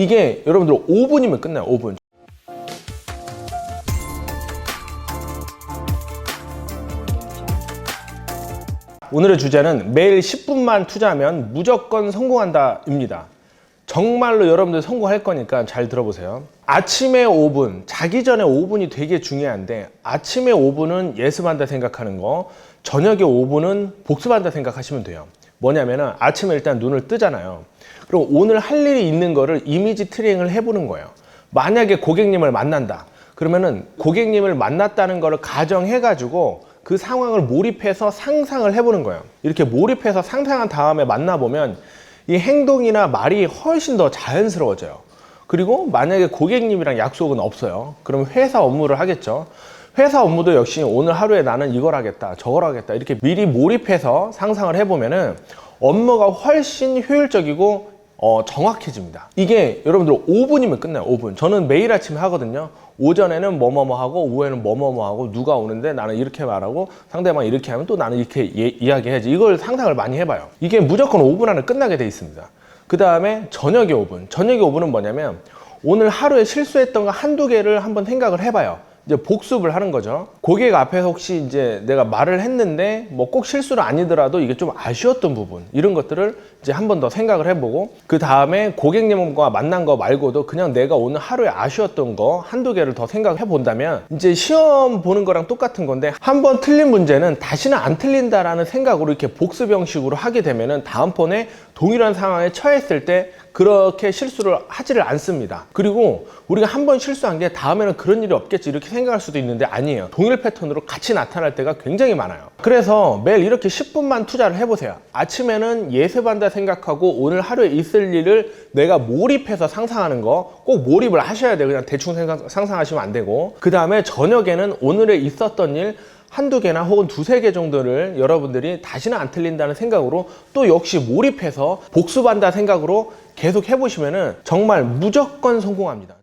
이게 여러분들 5분이면 끝나요. 5분. 오늘의 주제는 매일 10분만 투자하면 무조건 성공한다 입니다. 정말로 여러분들 성공할 거니까 잘 들어보세요. 아침에 5분, 자기 전에 5분이 되게 중요한데 아침에 5분은 예습한다 생각하는 거, 저녁에 5분은 복습한다 생각하시면 돼요. 뭐냐면은 아침에 일단 눈을 뜨잖아요. 그럼 오늘 할 일이 있는 거를 이미지 트레이닝을 해보는 거예요. 만약에 고객님을 만난다. 그러면은 고객님을 만났다는 거를 가정해가지고 그 상황을 몰입해서 상상을 해보는 거예요. 이렇게 몰입해서 상상한 다음에 만나보면 이 행동이나 말이 훨씬 더 자연스러워져요. 그리고 만약에 고객님이랑 약속은 없어요. 그럼 회사 업무를 하겠죠. 회사 업무도 역시 오늘 하루에 나는 이걸 하겠다, 저걸 하겠다. 이렇게 미리 몰입해서 상상을 해보면은 업무가 훨씬 효율적이고 어, 정확해집니다. 이게 여러분들 5분이면 끝나요. 5분. 저는 매일 아침에 하거든요. 오전에는 뭐뭐뭐 하고 오후에는 뭐뭐뭐 하고 누가 오는데 나는 이렇게 말하고 상대방 이렇게 하면 또 나는 이렇게 예- 이야기해야지. 이걸 상상을 많이 해봐요. 이게 무조건 5분 안에 끝나게 돼 있습니다. 그 다음에 저녁에 5분. 저녁에 5분은 뭐냐면 오늘 하루에 실수했던 거 한두 개를 한번 생각을 해봐요. 이제 복습을 하는 거죠. 고객 앞에서 혹시 이제 내가 말을 했는데 뭐 꼭 실수는 아니더라도 이게 좀 아쉬웠던 부분 이런 것들을 이제 한 번 더 생각을 해보고 그 다음에 고객님과 만난 거 말고도 그냥 내가 오늘 하루에 아쉬웠던 거 한두 개를 더 생각해 본다면 이제 시험 보는 거랑 똑같은 건데 한 번 틀린 문제는 다시는 안 틀린다라는 생각으로 이렇게 복습 형식으로 하게 되면은 다음번에 동일한 상황에 처했을 때 그렇게 실수를 하지를 않습니다. 그리고 우리가 한 번 실수한 게 다음에는 그런 일이 없겠지 이렇게 생각할 수도 있는데 아니에요. 동일 패턴으로 같이 나타날 때가 굉장히 많아요. 그래서 매일 이렇게 10분만 투자를 해보세요. 아침에는 예습한다 생각하고 오늘 하루에 있을 일을 내가 몰입해서 상상하는 거 꼭 몰입을 하셔야 돼요. 그냥 대충 생각, 상상하시면 안 되고. 그 다음에 저녁에는 오늘에 있었던 일 한두 개나 혹은 두세 개 정도를 여러분들이 다시는 안 틀린다는 생각으로 또 역시 몰입해서 복습한다 생각으로 계속 해보시면은 정말 무조건 성공합니다.